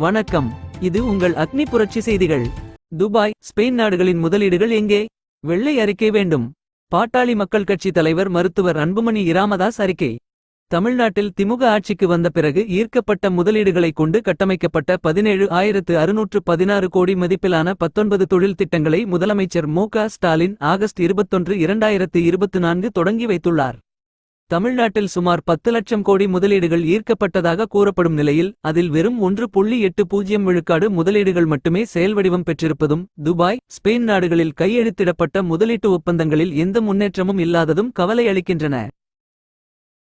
வணக்கம். இது உங்கள் அக்னி புரட்சி செய்திகள். துபாய் ஸ்பெயின் நாடுகளின் முதலீடுகள் எங்கே? வெள்ளை அறிக்கை வேண்டும். பாட்டாளி மக்கள் கட்சி தலைவர் மருத்துவர் அன்புமணி இராமதாஸ் அறிக்கை. தமிழ்நாட்டில் திமுக ஆட்சிக்கு வந்த பிறகு ஈர்க்கப்பட்ட முதலீடுகளைக் கொண்டு கட்டமைக்கப்பட்ட பதினேழு ஆயிரத்து அறுநூற்று பதினாறு கோடி மதிப்பிலான பத்தொன்பது தொழில் திட்டங்களை முதலமைச்சர் மு க ஸ்டாலின் ஆகஸ்ட் இருபத்தொன்று இரண்டாயிரத்து இருபத்து நான்கு தொடங்கி வைத்துள்ளார். தமிழ்நாட்டில் சுமார் பத்து லட்சம் கோடி முதலீடுகள் ஈர்க்கப்பட்டதாக கூறப்படும் நிலையில் அதில் வெறும் ஒன்று புள்ளி எட்டு பூஜ்ஜியம் விழுக்காடு முதலீடுகள் மட்டுமே செயல்வடிவம் பெற்றிருப்பதும் துபாய் ஸ்பெயின் நாடுகளில் கையெழுத்திடப்பட்ட முதலீட்டு ஒப்பந்தங்களில் எந்த முன்னேற்றமும் இல்லாததும் கவலை அளிக்கின்றன.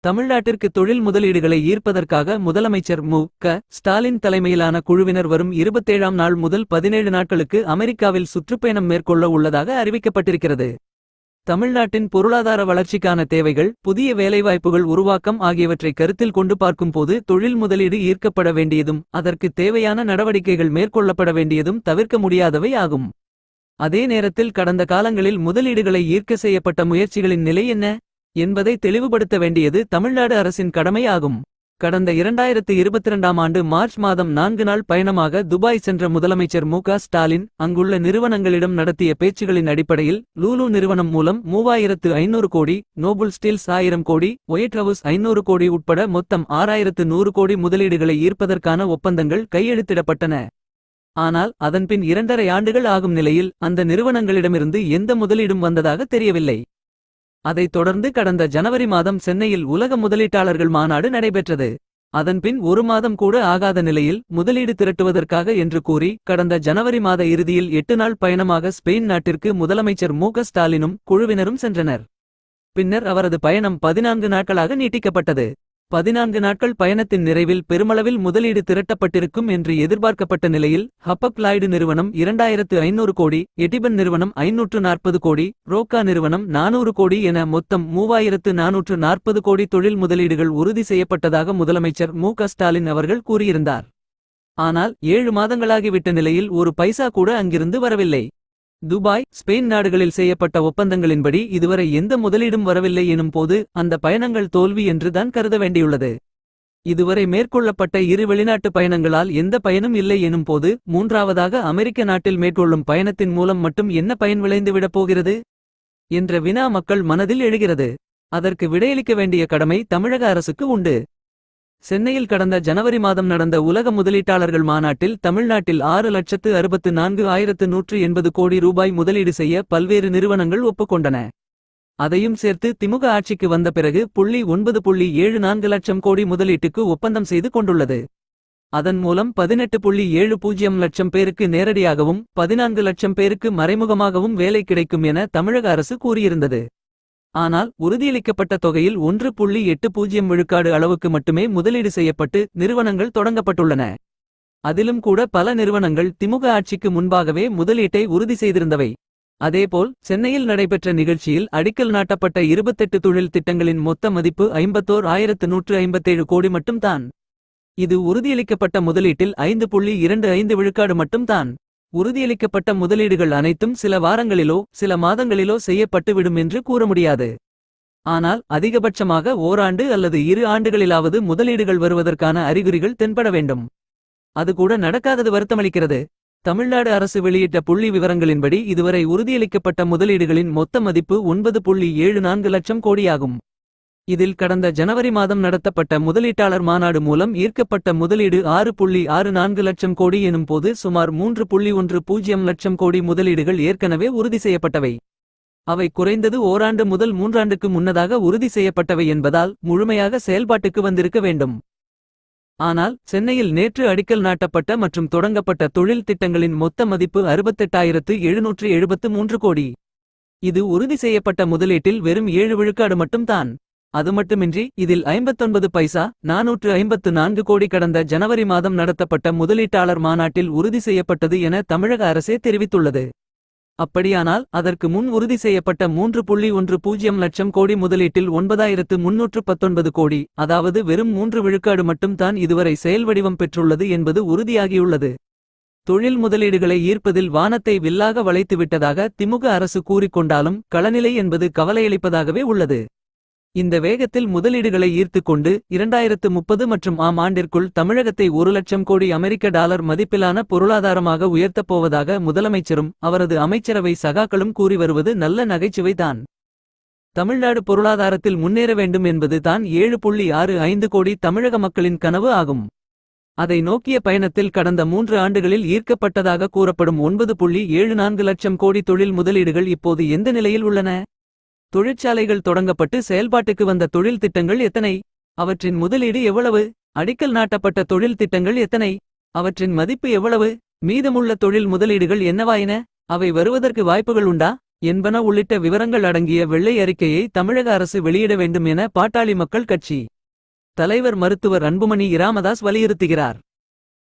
தமிழ்நாட்டிற்கு தொழில் முதலீடுகளை ஈர்ப்பதற்காக முதலமைச்சர் மு. க. ஸ்டாலின் தலைமையிலான குழுவினர் வரும் இருபத்தேழாம் நாள் முதல் பதினேழு நாட்களுக்கு அமெரிக்காவில் சுற்றுப்பயணம் மேற்கொள்ள உள்ளதாக அறிவிக்கப்பட்டிருக்கிறது. தமிழ்நாட்டின் பொருளாதார வளர்ச்சிக்கான தேவைகள் புதிய வேலைவாய்ப்புகள் உருவாக்கம் ஆகியவற்றை கருத்தில் கொண்டு பார்க்கும்போது தொழில் முதலீடு ஈர்க்கப்பட வேண்டியதும் அதற்கு தேவையான நடவடிக்கைகள் மேற்கொள்ளப்பட வேண்டியதும் தவிர்க்க முடியாதவை ஆகும். அதே நேரத்தில் கடந்த காலங்களில் முதலீடுகளை ஈர்க்க செய்யப்பட்ட முயற்சிகளின் நிலை என்ன? என்பதை தெளிவுபடுத்த வேண்டியது தமிழ்நாடு அரசின் கடமை ஆகும். கடந்த இரண்டாயிரத்து இருபத்திரண்டாம் ஆண்டு மார்ச் மாதம் நான்கு நாள் பயணமாக துபாய் சென்ற முதலமைச்சர் மு ஸ்டாலின் அங்குள்ள நிறுவனங்களிடம் நடத்திய பேச்சுகளின் அடிப்படையில் லூலு நிறுவனம் மூலம் மூவாயிரத்து ஐநூறு கோடி நோபுல் ஸ்டீல்ஸ் ஆயிரம் கோடி ஒயிட் ஹவுஸ் ஐநூறு கோடி உட்பட மொத்தம் ஆறாயிரத்து நூறு கோடி முதலீடுகளை ஈர்ப்பதற்கான ஒப்பந்தங்கள் கையெழுத்திடப்பட்டன. ஆனால் அதன்பின் இரண்டரை ஆண்டுகள் ஆகும் நிலையில் அந்த நிறுவனங்களிடமிருந்து எந்த முதலீடும் வந்ததாக தெரியவில்லை. அதைத் தொடர்ந்து கடந்த ஜனவரி மாதம் சென்னையில் உலக முதலீட்டாளர்கள் மாநாடு நடைபெற்றது. அதன்பின் ஒரு மாதம் கூட ஆகாத நிலையில் முதலீடு திரட்டுவதற்காக என்று கூறி கடந்த ஜனவரி மாத இறுதியில் எட்டு நாள் பயணமாக ஸ்பெயின் நாட்டிற்கு முதலமைச்சர் மு ஸ்டாலினும் குழுவினரும் சென்றனர். பின்னர் அவரது பயணம் பதினான்கு நாட்களாக நீட்டிக்கப்பட்டது. பதினான்கு நாட்கள் பயணத்தின் நிறைவில் பெருமளவில் முதலீடு திரட்டப்பட்டிருக்கும் என்று எதிர்பார்க்கப்பட்ட நிலையில் ஹப்பப் லாய்டு நிறுவனம் இரண்டாயிரத்து ஐநூறு கோடி எட்டிபன் நிறுவனம் ஐநூற்று நாற்பது கோடி ரோக்கா நிறுவனம் நானூறு கோடி என மொத்தம் மூவாயிரத்து நானூற்று நாற்பது கோடி தொழில் முதலீடுகள் உறுதி செய்யப்பட்டதாக முதலமைச்சர் மு ஸ்டாலின் அவர்கள் கூறியிருந்தார். ஆனால் ஏழு மாதங்களாகிவிட்ட நிலையில் ஒரு பைசா கூட அங்கிருந்து வரவில்லை. துபாய் ஸ்பெயின் நாடுகளில் செய்யப்பட்ட ஒப்பந்தங்களின்படி இதுவரை எந்த முதலீடும் வரவில்லை எனும் போது அந்த பயணங்கள் தோல்வி என்றுதான் கருத வேண்டியுள்ளது. இதுவரை மேற்கொள்ளப்பட்ட இரு வெளிநாட்டு பயணங்களால் எந்த பயனும் இல்லை எனும் போது மூன்றாவதாக அமெரிக்க நாட்டில் மேற்கொள்ளும் பயணத்தின் மூலம் மட்டும் என்ன பயன் விளைந்துவிடப் போகிறது? என்ற வினா மக்கள் மனதில் எழுகிறது. அதற்கு விடையளிக்க வேண்டிய கடமை தமிழக அரசுக்கு உண்டு. சென்னையில் கடந்த ஜனவரி மாதம் நடந்த உலக முதலீட்டாளர்கள் மாநாட்டில் தமிழ்நாட்டில் ஆறு லட்சத்து அறுபத்து நான்கு ஆயிரத்து நூற்று எண்பது கோடி ரூபாய் முதலீடு செய்ய பல்வேறு நிறுவனங்கள் ஒப்புக்கொண்டன. அதையும் சேர்த்து திமுக ஆட்சிக்கு வந்த பிறகு புள்ளி ஒன்பது புள்ளி ஏழு நான்கு லட்சம் கோடி முதலீட்டுக்கு ஒப்பந்தம் செய்து கொண்டுள்ளது. அதன் மூலம் பதினெட்டு புள்ளி ஏழு பூஜ்ஜியம் லட்சம் பேருக்கு நேரடியாகவும் பதினான்கு லட்சம் பேருக்கு மறைமுகமாகவும் வேலை கிடைக்கும் என தமிழக அரசு கூறியிருந்தது. ஆனால் உறுதியளிக்கப்பட்ட தொகையில் ஒன்று புள்ளி எட்டு பூஜ்ஜியம் விழுக்காடு அளவுக்கு மட்டுமே முதலீடு செய்யப்பட்டு நிறுவனங்கள் தொடங்கப்பட்டுள்ளன. அதிலும் கூட பல நிறுவனங்கள் திமுக ஆட்சிக்கு முன்பாகவே முதலீட்டை உறுதி செய்திருந்தவை. அதேபோல் சென்னையில் நடைபெற்ற நிகழ்ச்சியில் அடிக்கல் நாட்டப்பட்ட இருபத்தெட்டு தொழில் திட்டங்களின் மொத்த மதிப்பு ஐம்பத்தோர் ஆயிரத்து நூற்று ஐம்பத்தேழு கோடி மட்டும்தான். இது உறுதியளிக்கப்பட்ட முதலீட்டில் ஐந்து புள்ளி இரண்டு ஐந்து விழுக்காடு மட்டும்தான். உறுதியளிக்கப்பட்ட முதலீடுகள் அனைத்தும் சில வாரங்களிலோ சில மாதங்களிலோ செய்யப்பட்டுவிடும் என்று கூற முடியாது. ஆனால் அதிகபட்சமாக ஓராண்டு அல்லது இரு ஆண்டுகளிலாவது முதலீடுகள் வருவதற்கான அறிகுறிகள் தென்பட வேண்டும். அது கூட நடக்காதது வருத்தமளிக்கிறது. தமிழ்நாடு அரசு வெளியிட்ட புள்ளி விவரங்களின்படி இதுவரை உறுதியளிக்கப்பட்ட முதலீடுகளின் மொத்த மதிப்பு ஒன்பது புள்ளி ஏழு நான்கு லட்சம் கோடியாகும். இதில் கடந்த ஜனவரி மாதம் நடத்தப்பட்ட முதலீட்டாளர் மாநாடு மூலம் ஈர்க்கப்பட்ட முதலீடு ஆறு புள்ளி ஆறு நான்கு லட்சம் கோடி எனும் போது சுமார் மூன்று புள்ளி ஒன்று பூஜ்ஜியம் லட்சம் கோடி முதலீடுகள் ஏற்கனவே உறுதி செய்யப்பட்டவை. அவை குறைந்தது ஓராண்டு முதல் மூன்றாண்டுக்கு முன்னதாக உறுதி செய்யப்பட்டவை என்பதால் முழுமையாக செயல்பாட்டுக்கு வந்திருக்க வேண்டும். ஆனால் சென்னையில் நேற்று அடிக்கல் நாட்டப்பட்ட மற்றும் தொடங்கப்பட்ட தொழில் திட்டங்களின் மொத்த மதிப்பு அறுபத்தெட்டாயிரத்து எழுநூற்று எழுபத்து மூன்று கோடி. இது உறுதி செய்யப்பட்ட முதலீட்டில் வெறும் ஏழு விழுக்காடு மட்டும்தான். அது மட்டுமின்றி இதில் ஐம்பத்தொன்பது பைசா நானூற்று ஐம்பத்து நான்கு கோடி கடந்த ஜனவரி மாதம் நடத்தப்பட்ட முதலீட்டாளர் மாநாட்டில் உறுதி செய்யப்பட்டது என தமிழக அரசே தெரிவித்துள்ளது. அப்படியானால் அதற்கு முன் உறுதி செய்யப்பட்ட மூன்று புள்ளி ஒன்று பூஜ்ஜியம் லட்சம் கோடி முதலீட்டில் ஒன்பதாயிரத்து முன்னூற்று பத்தொன்பது கோடி அதாவது வெறும் மூன்று விழுக்காடு மட்டும்தான் இதுவரை செயல்வடிவம் பெற்றுள்ளது என்பது உறுதியாகியுள்ளது. தொழில் முதலீடுகளை ஈர்ப்பதில் வானத்தை வில்லாக வளைத்துவிட்டதாக திமுக அரசு கூறிக்கொண்டாலும் களநிலை என்பது கவலையளிப்பதாகவே உள்ளது. இந்த வேகத்தில் முதலீடுகளை ஈர்த்துக் கொண்டு இரண்டாயிரத்து முப்பது மற்றும் ஆம் ஆண்டிற்குள் தமிழகத்தை ஒரு லட்சம் கோடி அமெரிக்க டாலர் மதிப்பிலான பொருளாதாரமாக உயர்த்தப் போவதாக முதலமைச்சரும் அவரது அமைச்சரவை சகாக்களும் கூறி வருவது நல்ல நகைச்சுவைதான். தமிழ்நாடு பொருளாதாரத்தில் முன்னேற வேண்டும் என்பது தான் ஏழு புள்ளி ஆறு ஐந்து கோடி தமிழக மக்களின் கனவு ஆகும். அதை நோக்கிய பயணத்தில் கடந்த மூன்று ஆண்டுகளில் ஈர்க்கப்பட்டதாக கூறப்படும் ஒன்பது புள்ளி ஏழு நான்கு லட்சம் கோடி தொழில் முதலீடுகள் இப்போது எந்த நிலையில் உள்ளன? தொழிற்சாலைகள் தொடங்கப்பட்டு செயல்பாட்டுக்கு வந்த தொழில் திட்டங்கள் எத்தனை? அவற்றின் முதலீடு எவ்வளவு? அடிக்கல் நாட்டப்பட்ட தொழில் திட்டங்கள் எத்தனை? அவற்றின் மதிப்பு எவ்வளவு? மீதமுள்ள தொழில் முதலீடுகள் என்னவாயின? அவை வருவதற்கு வாய்ப்புகள் உண்டா? என்பன உள்ளிட்ட விவரங்கள் அடங்கிய வெள்ளை அறிக்கையை தமிழக அரசு வெளியிட வேண்டும் என பாட்டாளி மக்கள் கட்சி. தலைவர் மருத்துவர் அன்புமணி இராமதாஸ் வலியுறுத்துகிறார்.